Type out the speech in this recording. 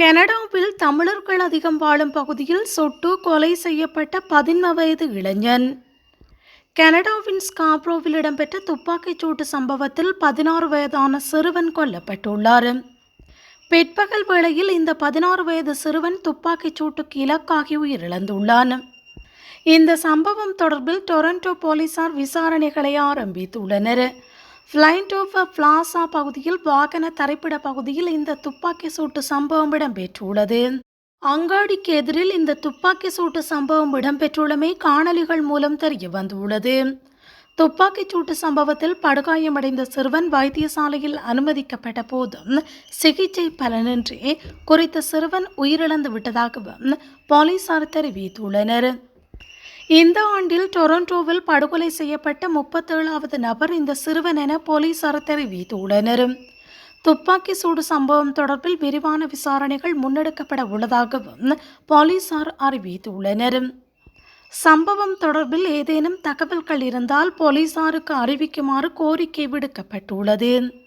கனடாவில் தமிழர்கள் அதிகம் வாழும் பகுதியில் சொட்டு கொலை செய்யப்பட்ட பதின்ம வயது இளைஞன். கனடாவின் ஸ்காப்ரோவில் இடம்பெற்ற துப்பாக்கிச் சூட்டு சம்பவத்தில் பதினாறு வயதான சிறுவன் கொல்லப்பட்டுள்ளார். பிற்பகல் வேளையில் இந்த பதினாறு வயது சிறுவன் துப்பாக்கிச் சூட்டுக்கு இலக்காகி உயிரிழந்துள்ளான். இந்த சம்பவம் தொடர்பில் டொரண்டோ போலீசார் விசாரணைகளை ஆரம்பித்துள்ளனர். ஃப்ளைண்டோவ பிளாசா பகுதியில் வாகன தரைப்பட பகுதியில் இந்த துப்பாக்கி சூட்டு சம்பவம் இடம்பெற்றுள்ளது. அங்காடிக்கு எதிரில் இந்த துப்பாக்கி சூட்டு சம்பவம் இடம்பெற்றுள்ளமை காணொலிகள் மூலம் தெரிய வந்துள்ளது. துப்பாக்கிச் சூட்டு சம்பவத்தில் படுகாயமடைந்த சிறுவன் வைத்தியசாலையில் அனுமதிக்கப்பட்ட போதும் சிகிச்சை பலனின்றி குறித்த சிறுவன் உயிரிழந்து விட்டதாகவும் போலீசார் தெரிவித்துள்ளனர். இந்த ஆண்டில் டொரண்டோவில் படுகொலை செய்யப்பட்ட முப்பத்தேழாவது நபர் இந்த சிறுவன் என போலீசார் தெரிவித்துள்ளனர். துப்பாக்கி சூடு சம்பவம் தொடர்பில் விரிவான விசாரணைகள் முன்னெடுக்கப்பட உள்ளதாகவும் போலீசார் அறிவித்துள்ளனர். சம்பவம் தொடர்பில் ஏதேனும் தகவல்கள் இருந்தால் போலீசாருக்கு அறிவிக்குமாறு கோரிக்கை விடுக்கப்பட்டுள்ளது.